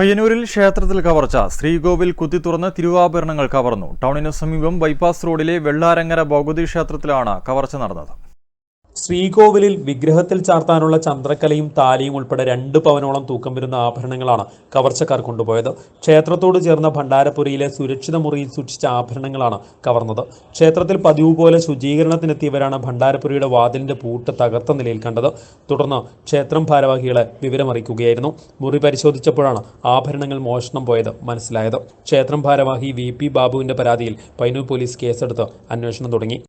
പയ്യന്നൂരിൽ ക്ഷേത്രത്തിൽ കവർച്ച. ശ്രീകോവിൽ കുത്തിത്തുറന്ന് തിരുവാഭരണങ്ങൾ കവർന്നു. ടൗണിന് സമീപം ബൈപ്പാസ് റോഡിലെ വെള്ളാരങ്ങര ഭഗവതി ക്ഷേത്രത്തിലാണ് കവർച്ച നടന്നത്. ശ്രീകോവിലിൽ വിഗ്രഹത്തിൽ ചാർത്താനുള്ള ചന്ദ്രക്കലയും താലിയും ഉൾപ്പെടെ രണ്ട് പവനോളം തൂക്കം വരുന്ന ആഭരണങ്ങളാണ് കവർച്ചക്കാർ കൊണ്ടുപോയത്. ക്ഷേത്രത്തോട് ചേർന്ന ഭണ്ഡാരപുരിയിലെ സുരക്ഷിത മുറിയിൽ സൂക്ഷിച്ച ആഭരണങ്ങളാണ് കവർന്നത്. ക്ഷേത്രത്തിൽ പതിവ് പോലെ ശുചീകരണത്തിനെത്തിയവരാണ് ഭണ്ഡാരപുരിയുടെ വാതിലിന്റെ പൂട്ട് തകർത്ത നിലയിൽ കണ്ടത്. തുടർന്ന് ക്ഷേത്രം ഭാരവാഹികളെ വിവരമറിയിക്കുകയായിരുന്നു. മുറി പരിശോധിച്ചപ്പോഴാണ് ആഭരണങ്ങൾ മോഷണം പോയത് മനസ്സിലായത്. ക്ഷേത്രം ഭാരവാഹി വി പി ബാബുവിന്റെ പരാതിയിൽ പൈനൂർ പോലീസ് കേസെടുത്ത് അന്വേഷണം തുടങ്ങി.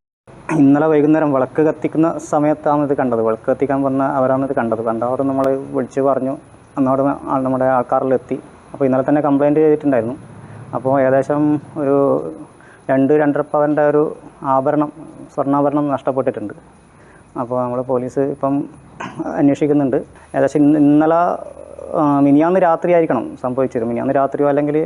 ഇന്നലെ വൈകുന്നേരം വിളക്ക് കത്തിക്കുന്ന സമയത്താണ് ഇത് കണ്ടത്. വിളക്ക് കത്തിക്കാൻ വന്ന അവരാണ് ഇത് കണ്ടത്. കണ്ടവർ നമ്മൾ വിളിച്ച് പറഞ്ഞു. അന്നവിടെ നമ്മുടെ ആൾക്കാരിലെത്തി. അപ്പോൾ ഇന്നലെ തന്നെ കംപ്ലയിന്റ് ചെയ്തിട്ടുണ്ടായിരുന്നു. അപ്പോൾ ഏകദേശം ഒരു രണ്ട് രണ്ടര പവന്റെ ഒരു ആഭരണം സ്വർണാഭരണം നഷ്ടപ്പെട്ടിട്ടുണ്ട്. അപ്പോൾ നമ്മൾ പോലീസ് ഇപ്പം അന്വേഷിക്കുന്നുണ്ട്. ഏകദേശം ഇന്ന് ഇന്നലെ മിനിയാന്ന് രാത്രി ആയിരിക്കണം സംഭവിച്ചത്. മിനിയാന്ന് രാത്രിയോ അല്ലെങ്കിൽ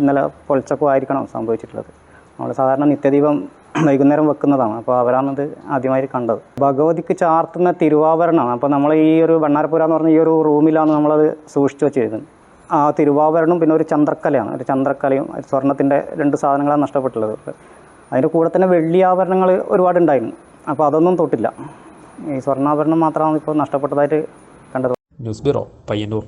ഇന്നലെ പൊളിച്ചക്കോ ആയിരിക്കണം സംഭവിച്ചിട്ടുള്ളത്. നമ്മൾ സാധാരണ നിത്യദീപം വൈകുന്നേരം വെക്കുന്നതാണ്. അപ്പോൾ അവരാണത് ആദ്യമായി കണ്ടത്. ഭഗവതിക്ക് ചാർത്തുന്ന തിരുവാഭരണമാണ്. അപ്പോൾ നമ്മൾ ഈ ഒരു ഭണ്ണാരപ്പുര എന്ന് പറഞ്ഞ ഈ ഒരു റൂമിലാണ് നമ്മളത് സൂക്ഷിച്ചു വെച്ചിരുന്നത്. ആ തിരുവാഭരണം പിന്നെ ഒരു ചന്ദ്രക്കലയാണ്. ഒരു ചന്ദ്രക്കലയും സ്വർണത്തിന്റെ രണ്ട് സാധനങ്ങളാണ് നഷ്ടപ്പെട്ടുള്ളത്. അതിന്റെ കൂടെ തന്നെ വെള്ളി ആഭരണങ്ങൾ ഒരുപാടുണ്ടായിരുന്നു. അപ്പോൾ അതൊന്നും തൊട്ടില്ല. ഈ സ്വർണാഭരണം മാത്രമാണ് ഇപ്പോൾ നഷ്ടപ്പെട്ടതായിട്ട് കണ്ടത്. News bureau Payyanur.